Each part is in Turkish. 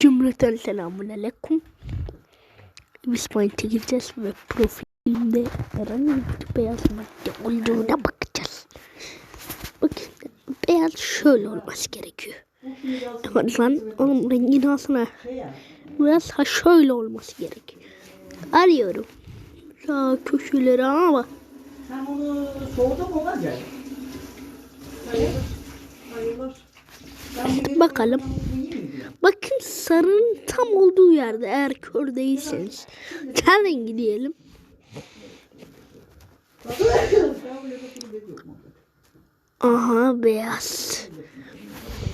Cümleten selamun aleyküm. Biz Paint'e gireceğiz ve profilimde herhangi bir beyaz madde olduğuna bakacağız. Bakın beyaz şöyle olması gerekiyor. Ama lan oğlum rengini alsana. Biraz ha şöyle olması gerekiyor. Arıyorum. Sağ köşeleri ama Sen onu soğuda mı olacak? Bakalım. bunu yiyeyim mi diyor. bakın sarının tam olduğu yerde eğer kör değilseniz rengi diyelim. Aha beyaz.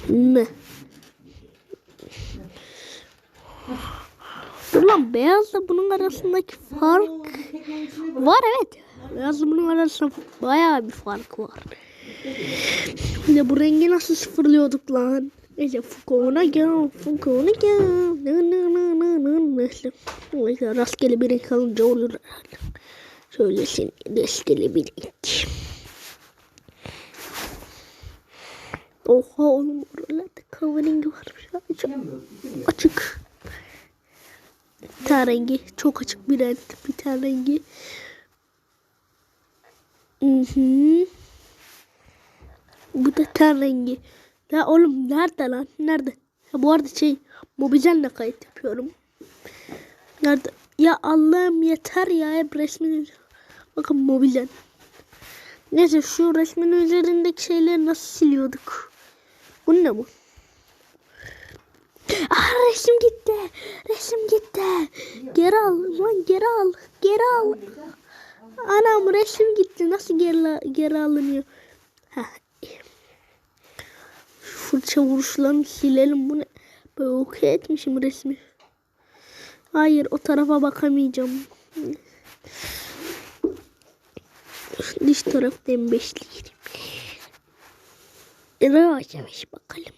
Ne? Dur lan beyazla bunun arasındaki fark var evet. Beyazla bunun arasında bayağı bir fark var. Bir de bu rengi nasıl sıfırlıyorduk lan? Neyse Foucault'a gel, Foucault'a gel. Nı nı nı nı nı neyse. Neyse rastgele bir renk alınca olur herhalde. Söylesin rastgele bir renk. Oha oğlum oralarda kahverengi varmış. Açık. Açık. Bir tane rengi. Çok açık bir renk. Bir tane rengi. Hı hı. Bu da ten rengi. Ya oğlum nerede lan? Nerede? Ya bu arada şey mobizenle kayıt yapıyorum. Nerede? Ya Allah'ım yeter ya hep resmin Bakın mobizen. Neyse şu resmin üzerindeki şeyleri nasıl siliyorduk? Bu ne bu? Ah resim gitti. Resim gitti. Geri al lan geri al. Geri al. Anam resim gitti. Nasıl geri, geri alınıyor? Heh. Fırça vuruşlarını silelim. Bu ne? Ben okey etmişim resmi. Hayır o tarafa bakamayacağım. Dış taraf dembeşliyim. Yavaş yavaş bakalım.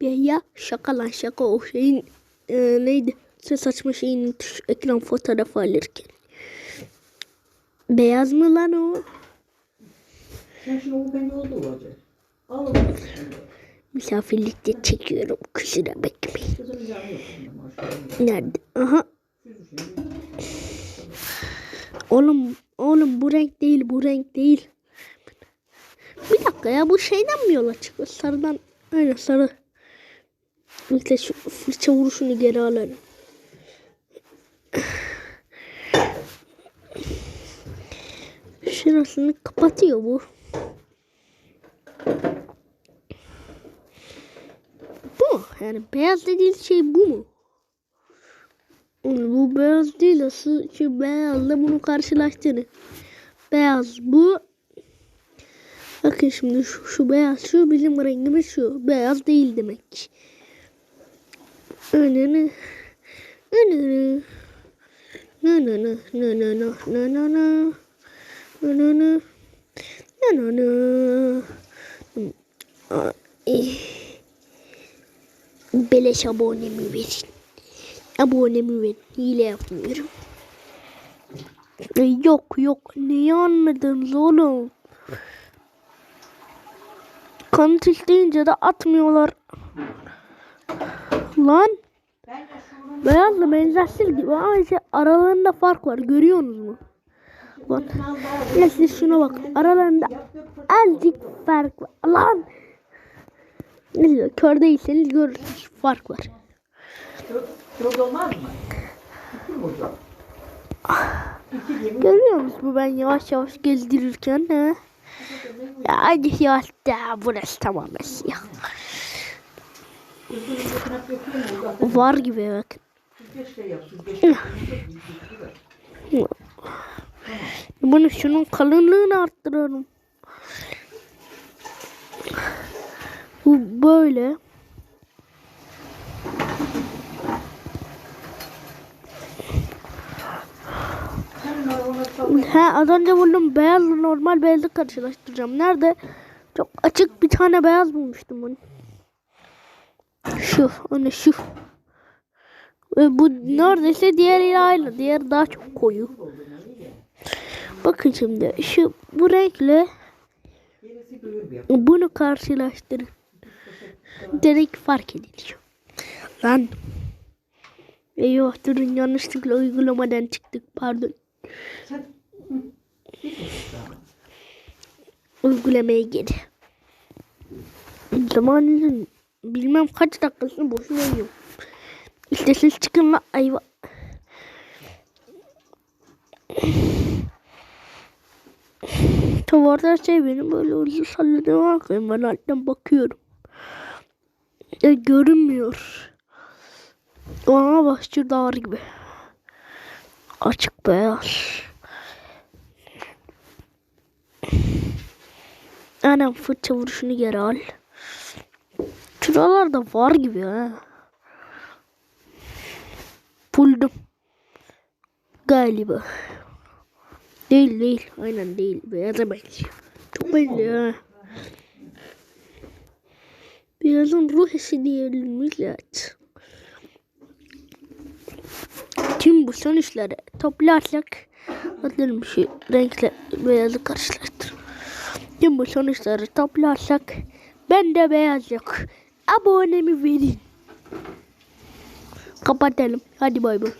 Bir ya şaka lan şaka o şeyin e, neydi? Ses açma şeyinin tuş, ekran fotoğrafı alırken. Beyaz mı lan o? Sen şimdi o bende oldu olacak. Misafirlikte çekiyorum kusura bakmayın. Nerede? Aha. Oğlum, oğlum bu renk değil, bu renk değil. Bir dakika ya bu şeyden mi yola çıkıyor? Sarıdan, aynen sarı. İşte şu fırça vuruşunu geri alalım. Şurasını kapatıyor bu. Bu mu? Yani beyaz dediğin şey bu mu? Oğlum Bu beyaz değil asıl şu beyazla bunu karşılaştırın. Beyaz bu. Bakın şimdi şu, şu beyaz şu bizim rengimiz şu. Beyaz değil demek. Önünü. Önünü. Nanana, nanana, nanana, nanana, nanana. Ay. Beleş abonemi verin. Abonemi verin. Hile yapmıyorum. Ay, Yok yok. Neyi anladınız oğlum? Kanıt isteyince de atmıyorlar. Lan. Beyazla benzersiz gibi ama işte aralarında fark var. Görüyorsunuz mu? Bak. Neyse şuna bak. Aralarında azıcık fark var. Lan. Neyse kör değilseniz görürsünüz. Fark var. Çok olmaz mı? Görüyor musunuz bu ben yavaş yavaş gezdirirken he? Ya hadi da burası tamamen siyah. Var gibi şey. Süzgeç yap. Bunu şunun kalınlığını arttırıyorum. Bu böyle. He az önce buldum beyazla normal beyazı karşılaştıracağım. Nerede? Çok açık bir tane beyaz bulmuştum bunu. Şu, hani şu. Ve bu neredeyse diğeriyle aynı. Diğeri daha çok koyu. Bakın şimdi şu bu renkle bunu karşılaştırın. Direkt fark ediliyor. Lan. Eyvah durun yanlışlıkla uygulamadan çıktık pardon. Uygulamaya geri. Zamanının bilmem kaç dakikasını boşuna yiyorum. İşte siz çıkın la ayva. Tavarda şey benim böyle hızlı bakıyorum. Ben alttan bakıyorum. Ya görünmüyor. Aa başçı dağır gibi. Açık beyaz. Anam fırça vuruşunu geri al. Şuralarda var gibi ha. Buldum. Galiba. Değil değil. Aynen değil. Beyaza benziyor. Çok belli ha. Beyazın ruh eşi diyebiliriz evet. Tüm bu sonuçları toplarsak atılmış renkle beyazı karşılaştır. Tüm bu sonuçları toplarsak ben de beyaz yok. Abonemi verin. Kapatalım. Hadi bay bay.